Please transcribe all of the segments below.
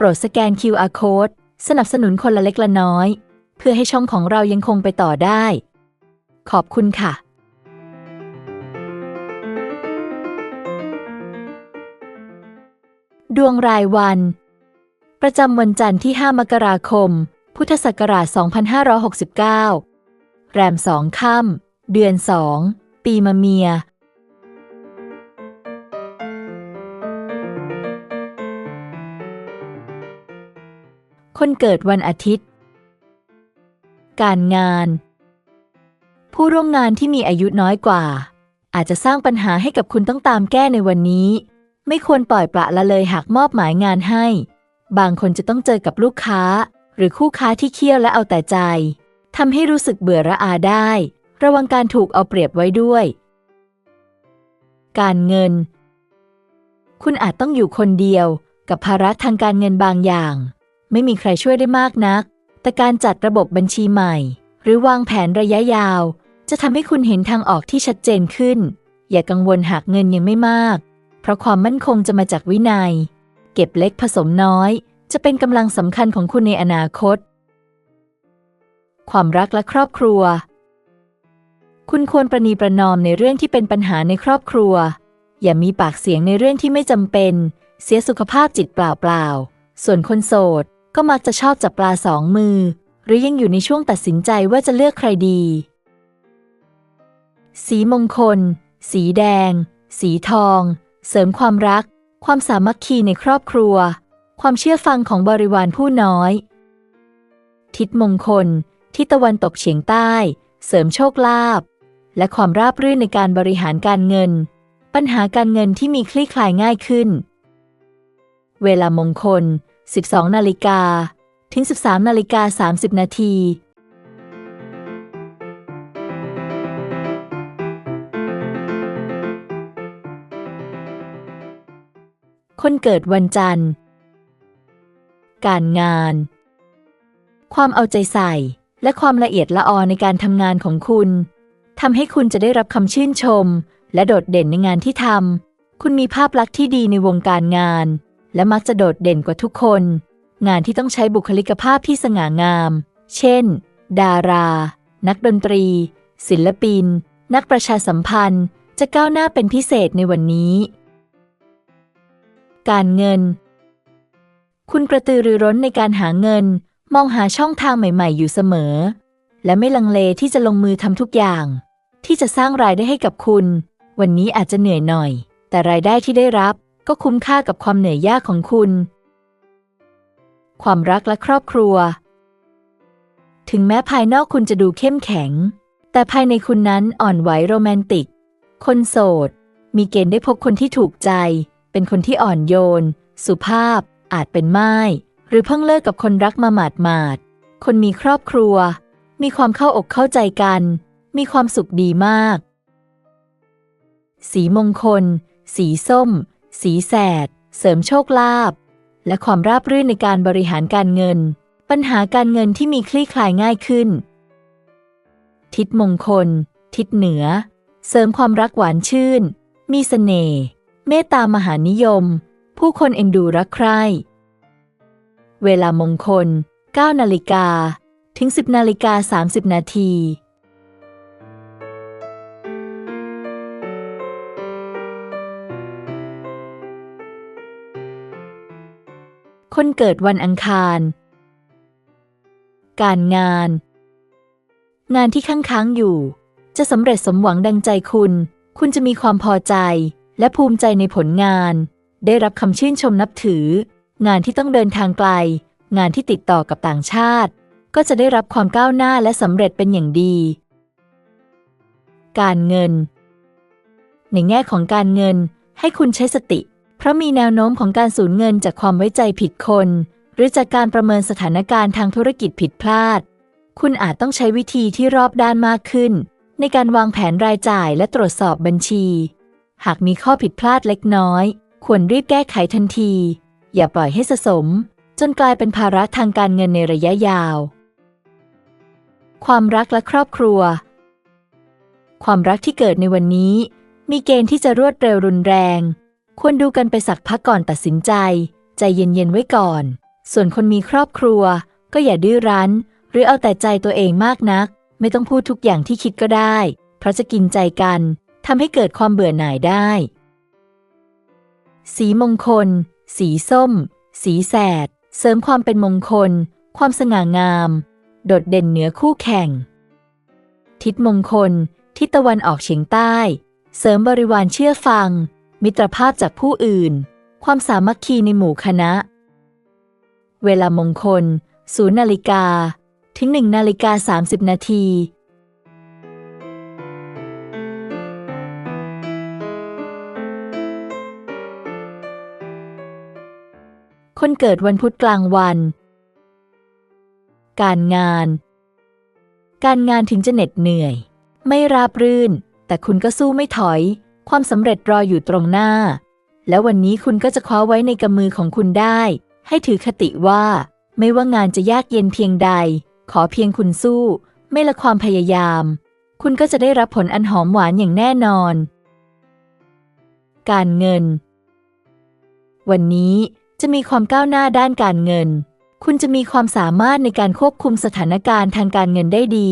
โปรดสแกน QR Code สนับสนุนคนละเล็กละน้อย เพื่อให้ช่องของเรายังคงไปต่อได้ ขอบคุณค่ะดวงรายวัน ประจำวันจันทร์ที่ 5 มกราคม พุทธศักราช 2569 แรมสองค่ำเดือน2ปีมะเมีย คนเกิดวันอาทิตย์ การงาน ผู้ร่วมงานที่มีอายุน้อยกว่า อาจจะสร้างปัญหาให้กับคุณต้องตามแก้ในวันนี้ ไม่ควรปล่อยปละละเลยหากมอบหมายงานให้ บางคนจะต้องเจอกับลูกค้า หรือคู่ค้าที่เคี่ยวและเอาแต่ใจทำให้รู้สึกเบื่อระอาได้ ระวังการถูกเอาเปรียบไว้ด้วย การเงิน คุณอาจต้องอยู่คนเดียวกับภาระทางการเงินบางอย่าง ไม่มีใครช่วยได้มากนัก แต่การจัดระบบบัญชีใหม่ หรือวางแผนระยะยาว จะทำให้คุณเห็นทางออกที่ชัดเจนขึ้น อย่ากังวลหากเงินยังไม่มาก เพราะความมั่นคงจะมาจากวินัย เก็บเล็กผสมน้อย จะเป็นกำลังสำคัญของคุณในอนาคต ความรักและครอบครัว คุณควรประนีประนอมในเรื่องที่เป็นปัญหาในครอบครัว อย่ามีปากเสียงในเรื่องที่ไม่จำเป็น เสียสุขภาพจิตเปล่าๆส่วนคนโสด ก็มักจะชอบจับปลาสองมือ หรือยังอยู่ในช่วงตัดสินใจว่าจะเลือกใครดี สีมงคล สีแดง สีทอง เสริมความรัก ความสามัคคีในครอบครัว ความเชื่อฟังของบริวารผู้น้อย ทิศมงคล ทิศตะวันตกเฉียงใต้ เสริมโชคลาภและความราบรื่นในการบริหารการเงิน ปัญหาการเงินที่มีคลี่คลายง่ายขึ้น เวลามงคล 12 นาฬิกา ถึง 13 นาฬิกา 30 นาที คนเกิดวันจันทร์ การงาน ความเอาใจใส่ และความละเอียดละออในการทำงานของคุณทำให้คุณจะได้รับคำชื่นชม และโดดเด่นในงานที่ทำ คุณมีภาพลักษณ์ที่ดีในวงการงาน และมักจะโดดเด่นกว่าทุกคน งานที่ต้องใช้บุคลิกภาพที่สง่างาม เช่น ดารา นักดนตรี ศิลปิน นักประชาสัมพันธ์ จะก้าวหน้าเป็นพิเศษในวันนี้ การเงิน คุณกระตือรือร้นในการหาเงิน มองหาช่องทางใหม่ ๆ อยู่เสมอ และไม่ลังเลที่จะลงมือทำทุกอย่าง ที่จะสร้างรายได้ให้กับคุณ วันนี้อาจจะเหนื่อยหน่อย แต่รายได้ที่ได้รับ ก็คุ้มค่ากับความเหนื่อยยากของคุณ ความรักและครอบครัว ถึงแม้ภายนอกคุณจะดูเข้มแข็ง แต่ภายในคุณนั้นอ่อนไหวโรแมนติก คนโสด มีเกณฑ์ได้พบคนที่ถูกใจ เป็นคนที่อ่อนโยน สุภาพ อาจเป็นไม้หรือเพิ่งเลิกกับคนรักมาหมาดหมาดๆคนมีครอบครัว มีความเข้าอกเข้าใจกัน มีความสุขดีมาก สีมงคล สีส้ม สีแสด เสริมโชคลาภและความราบรื่นในการบริหารการเงิน ปัญหาการเงินที่มีคลี่คลายง่ายขึ้น ทิศมงคล ทิศเหนือ เสริมความรักหวานชื่น มีเสน่ห์เมตตามหานิยม ผู้คนเอ็นดูรักใคร่ เวลามงคล9นาฬิกาถึง 10นาฬิกา30นาที คนเกิดวันอังคาร การงาน งานที่ค้างค้างอยู่ จะสำเร็จสมหวังดังใจคุณ คุณจะมีความพอใจ และภูมิใจในผลงาน ได้รับคำชื่นชมนับถือ งานที่ต้องเดินทางไกล งานที่ติดต่อกับต่างชาติ ก็จะได้รับความก้าวหน้าและสำเร็จเป็นอย่างดี การเงิน ในแง่ของการเงินให้คุณใช้สติ เพราะมีแนวโน้มของการสูญเงินจากความไว้ใจผิดคน หรือจากการประเมินสถานการณ์ทางธุรกิจผิดพลาด คุณอาจต้องใช้วิธีที่รอบด้านมากขึ้น ในการวางแผนรายจ่ายและตรวจสอบบัญชี หากมีข้อผิดพลาดเล็กน้อย ควรรีบแก้ไขทันที อย่าปล่อยให้สะสม จนกลายเป็นภาระทางการเงินในระยะยาว ความรักและครอบครัว ความรักที่เกิดในวันนี้ มีเกณฑ์ที่จะรวดเร็วรุนแรง ควรดูกันไปสักพักก่อนตัดสินใจ ใจเย็นๆไว้ก่อน ส่วนคนมีครอบครัว ก็อย่าดื้อรั้น หรือเอาแต่ใจตัวเองมากนัก ไม่ต้องพูดทุกอย่างที่คิดก็ได้ เพราะจะกินใจกันทำให้เกิดความเบื่อหน่ายได้ สีมงคล สีส้ม สีแสด เสริมความเป็นมงคล ความสง่างาม โดดเด่นเหนือคู่แข่ง ทิศมงคล ทิศตะวันออกเฉียงใต้ เสริมบริวารเชื่อฟัง มิตรภาพจากผู้อื่น ความสามัคคีในหมู่คณะ เวลามงคลศูนย์นาฬิกา ถึงหนึ่งนาฬิกาสามสิบนาที คนเกิดวันพุธกลางวัน การงาน การงานถึงจะเหน็ดเหนื่อย ไม่ราบรื่น แต่คุณก็สู้ไม่ถอย ความสำเร็จรออยู่ตรงหน้า แล้ววันนี้คุณก็จะคว้าไว้ในกำมือของคุณได้ ให้ถือคติว่า ไม่ว่างานจะยากเย็นเพียงใด ขอเพียงคุณสู้ ไม่ละความพยายาม คุณก็จะได้รับผลอันหอมหวานอย่างแน่นอน การเงิน วันนี้จะมีความก้าวหน้าด้านการเงิน คุณจะมีความสามารถในการควบคุมสถานการณ์ทางการเงินได้ดี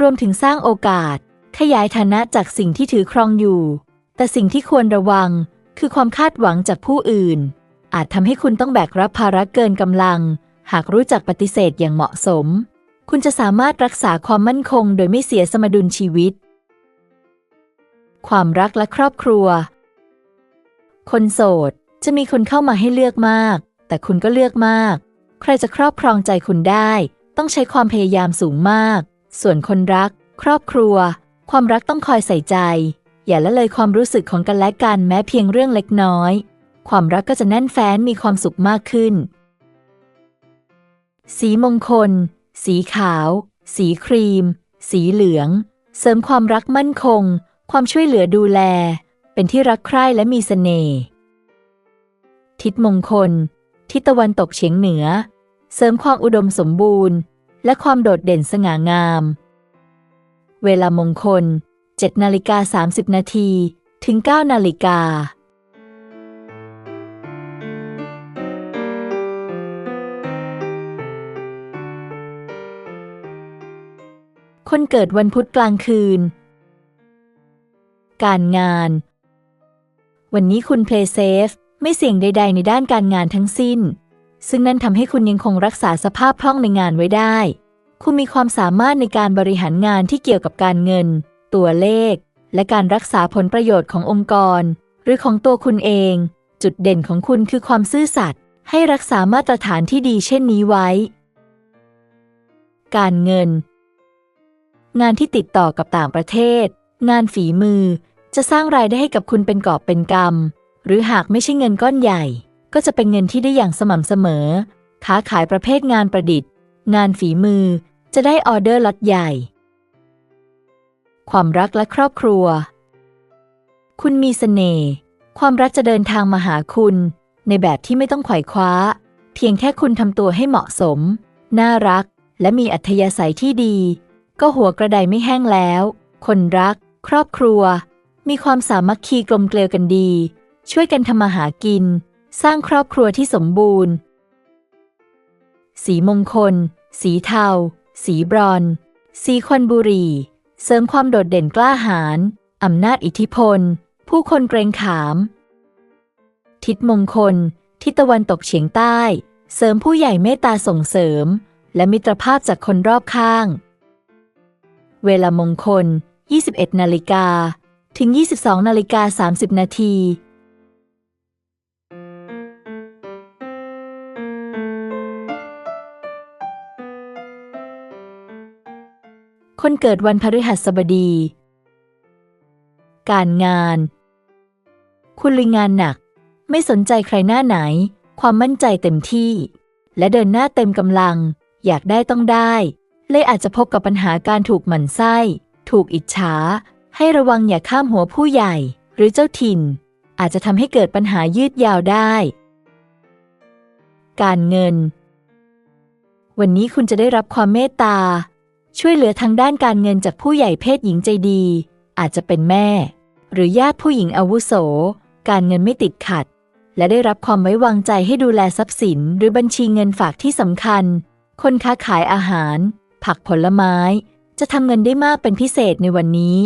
รวมถึงสร้างโอกาส ขยายฐานะจากสิ่งที่ถือครองอยู่ แต่สิ่งที่ควรระวังคือความคาดหวังจากผู้อื่น อาจทำให้คุณต้องแบกรับภาระเกินกำลัง หากรู้จักปฏิเสธอย่างเหมาะสม คุณจะสามารถรักษาความมั่นคงโดยไม่เสียสมดุลชีวิต ความรักและครอบครัว คนโสดจะมีคนเข้ามาให้เลือกมาก แต่คุณก็เลือกมาก ใครจะครอบครองใจคุณได้ ต้องใช้ความพยายามสูงมาก ส่วนคนรัก ครอบครัว ความรักต้องคอยใส่ใจ อย่าละเลยความรู้สึกของกันและกันแม้เพียงเรื่องเล็กน้อย ความรักก็จะแน่นแฟ้นมีความสุขมากขึ้น สีมงคล สีขาว สีครีม สีเหลือง เสริมความรักมั่นคง ความช่วยเหลือดูแล เป็นที่รักใคร่และมีเสน่ห์ ทิศมงคล ทิศตะวันตกเฉียงเหนือ เสริมความอุดมสมบูรณ์ และความโดดเด่นสง่างาม เวลามงคล 7นาฬิกา30 นาทีถึง 9 นาฬิกา คนเกิดวันพุธกลางคืน การงาน วันนี้คุณเพลย์เซฟไม่เสี่ยงใด ๆ ในด้านการงานทั้งสิ้น ซึ่งนั่นทำให้คุณยังคงรักษาสภาพคล่องในงานไว้ได้ คุณมีความสามารถในการบริหารงานที่เกี่ยวกับการเงิน ตัวเลข และการรักษาผลประโยชน์ขององค์กร หรือของตัวคุณเอง จุดเด่นของคุณคือความซื่อสัตย์ให้รักษามาตรฐานที่ดีเช่นนี้ไว้ การเงิน งานที่ติดต่อกับต่างประเทศ งานฝีมือ จะสร้างรายได้ให้กับคุณเป็นกอบเป็นกำหรือหากไม่ใช่เงินก้อนใหญ่ ก็จะเป็นเงินที่ได้อย่างสม่ำเสมอ ค้าขายประเภทงานประดิษฐ์ งานฝีมือจะได้ออเดอร์ล็อตใหญ่ ความรักและครอบครัว คุณมีเสน่ห์ ความรักจะเดินทางมาหาคุณ ในแบบที่ไม่ต้องไขว่คว้า เพียงแค่คุณทำตัวให้เหมาะสม น่ารัก และมีอัธยาศัยที่ดี ก็หัวกระไดไม่แห้งแล้ว คนรัก ครอบครัว มีความสามัคคีกลมเกลียวกันดี ช่วยกันทำมาหากิน สร้างครอบครัวที่สมบูรณ์ สีมงคล สีเทา สีบรอน สีควันบุรี เสริมความโดดเด่นกล้าหาญอำนาจอิทธิพล ผู้คนเกรงขาม ทิศมงคล ทิศตะวันตกเฉียงใต้ เสริมผู้ใหญ่เมตตาส่งเสริม และมิตรภาพจากคนรอบข้าง เวลามงคล 21 นาฬิกา ถึง 22 นาฬิกา 30 นาที คนเกิดวันพฤหัสบดี การงาน คุณลุยงานหนัก ไม่สนใจใครหน้าไหน ความมั่นใจเต็มที่ และเดินหน้าเต็มกำลัง อยากได้ต้องได้ เลยอาจจะพบกับปัญหาการถูกหมั่นไส้ ถูกอิจฉา ให้ระวังอย่าข้ามหัวผู้ใหญ่ หรือเจ้าถิ่น อาจจะทำให้เกิดปัญหายืดยาวได้ การเงิน วันนี้คุณจะได้รับความเมตตา ช่วยเหลือทางด้านการเงินจากผู้ใหญ่เพศหญิงใจดี อาจจะเป็นแม่ หรือญาติผู้หญิงอาวุโส การเงินไม่ติดขัด และได้รับความไว้วางใจให้ดูแลทรัพย์สิน หรือบัญชีเงินฝากที่สำคัญ คนค้าขายอาหาร ผักผลไม้ จะทำเงินได้มากเป็นพิเศษในวันนี้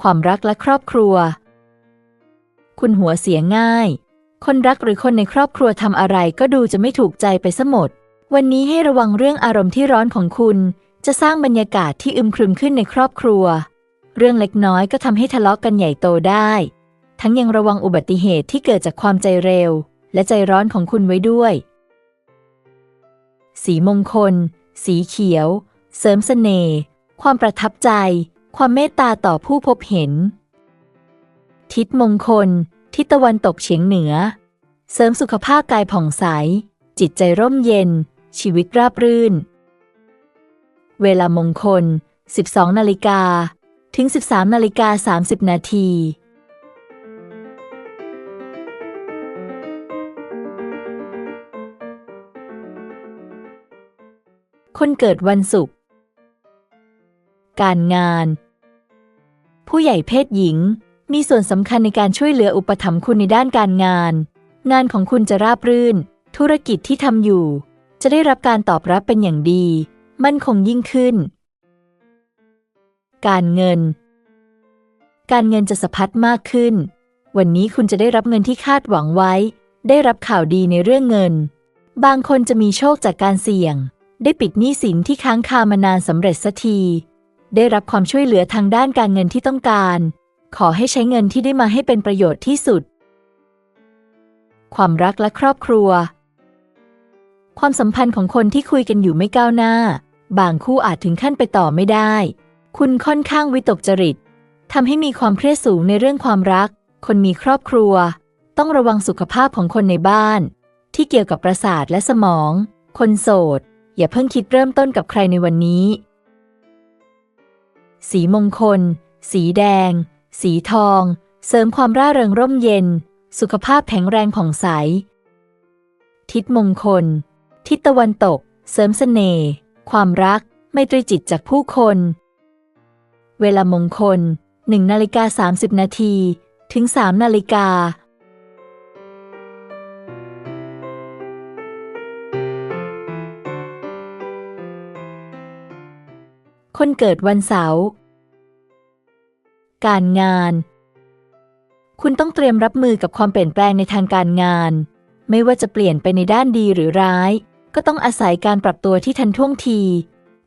ความรักและครอบครัว คุณหัวเสียง่าย คนรักหรือคนในครอบครัวทำอะไรก็ดูจะไม่ถูกใจไปซะหมด วันนี้ให้ระวังเรื่องอารมณ์ที่ร้อนของคุณ จะสร้างบรรยากาศที่อึมครึมขึ้นในครอบครัว เรื่องเล็กน้อยก็ทำให้ทะเลาะกันใหญ่โตได้ ทั้งยังระวังอุบัติเหตุที่เกิดจากความใจเร็ว และใจร้อนของคุณไว้ด้วย สีมงคล สีเขียว เสริมเสน่ห์ ความประทับใจ ความเมตตาต่อผู้พบเห็น ทิศมงคล ทิศตะวันตกเฉียงเหนือ เสริมสุขภาพกายผ่องใส จิตใจร่มเย็น ชีวิตราบรื่น เวลามงคล 12 นาฬิกา ถึง 13 นาฬิกา 30 นาทีคนเกิดวันศุกร์ การงาน ผู้ใหญ่เพศหญิง มีส่วนสำคัญในการช่วยเหลืออุปถัมภ์คุณในด้านการงาน งานของคุณจะราบรื่น ธุรกิจที่ทำอยู่ จะได้รับการตอบรับเป็นอย่างดี มั่นคงยิ่งขึ้น การเงิน การเงินจะสะพัดมากขึ้น วันนี้คุณจะได้รับเงินที่คาดหวังไว้ ได้รับข่าวดีในเรื่องเงิน บางคนจะมีโชคจากการเสี่ยง ได้ปิดหนี้สินที่ค้างคามานานสำเร็จสักที ได้รับความช่วยเหลือทางด้านการเงินที่ต้องการ ขอให้ใช้เงินที่ได้มาให้เป็นประโยชน์ที่สุด ความรักและครอบครัว ความสัมพันธ์ของคนที่คุยกันอยู่ไม่ก้าวหน้า บางคู่อาจถึงขั้นไปต่อไม่ได้ คุณค่อนข้างวิตกจริตทำให้มีความเครียดสูงในเรื่องความรัก คนมีครอบครัว ต้องระวังสุขภาพของคนในบ้าน ที่เกี่ยวกับประสาทและสมอง คนโสด อย่าเพิ่งคิดเริ่มต้นกับใครในวันนี้ สีมงคล สีแดง สีทอง เสริมความร่าเริงร่มเย็น สุขภาพแข็งแรงผ่องใส ทิศมงคล ทิศตะวันตก เสริมเสน่ห์ความรัก ไมตรีจิตจากผู้คน เวลามงคล1นาฬิกา30 นาทีถึง3นาฬิกา คนเกิดวันเสาร์ การงาน คุณต้องเตรียมรับมือกับความเปลี่ยนแปลงในทางการงาน ไม่ว่าจะเปลี่ยนไปในด้านดีหรือร้าย ก็ต้องอาศัยการปรับตัวที่ทันท่วงที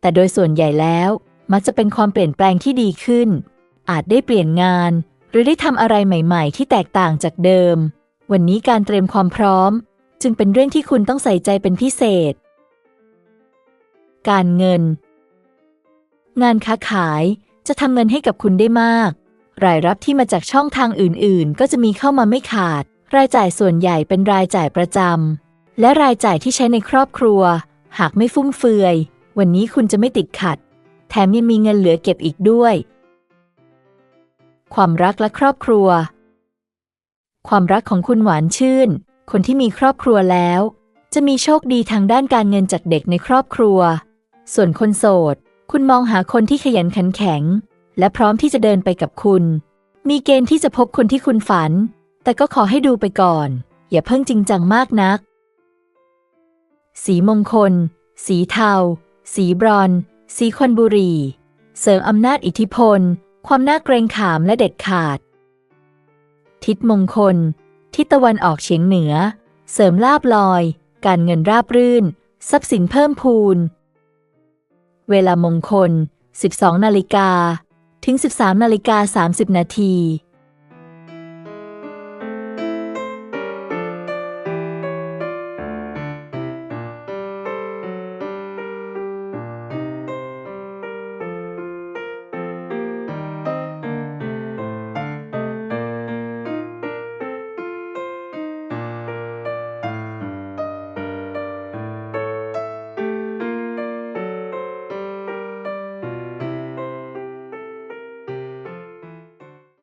แต่โดยส่วนใหญ่แล้ว มักจะเป็นความเปลี่ยนแปลงที่ดีขึ้น อาจได้เปลี่ยนงาน หรือได้ทำอะไรใหม่ ๆ ที่แตกต่างจากเดิม วันนี้การเตรียมความพร้อม จึงเป็นเรื่องที่คุณต้องใส่ใจเป็นพิเศษ การเงิน งานค้าขายจะทำเงินให้กับคุณได้มาก รายรับที่มาจากช่องทางอื่น ๆ ก็จะมีเข้ามาไม่ขาด รายจ่ายส่วนใหญ่เป็นรายจ่ายประจำ และรายจ่ายที่ใช้ในครอบครัว หากไม่ฟุ่มเฟือย วันนี้คุณจะไม่ติดขัด แถมยังมีเงินเหลือเก็บอีกด้วย ความรักและครอบครัว ความรักของคุณหวานชื่น คนที่มีครอบครัวแล้ว จะมีโชคดีทางด้านการเงินจากเด็กในครอบครัว ส่วนคนโสด คุณมองหาคนที่ขยันขันแข็ง และพร้อมที่จะเดินไปกับคุณ มีเกณฑ์ที่จะพบคนที่คุณฝัน แต่ก็ขอให้ดูไปก่อน อย่าเพิ่งจริงจังมากนัก สีมงคล สีเทา สีบรอน สีควันบุรี เสริมอำนาจอิทธิพล ความน่าเกรงขามและเด็ดขาด ทิศมงคล ทิศตะวันออกเฉียงเหนือ เสริมลาบลอย การเงินราบรื่น ทรัพย์สินเพิ่มพูน เวลามงคล 12 นาฬิกา ถึง 13 นาฬิกา 30 นาที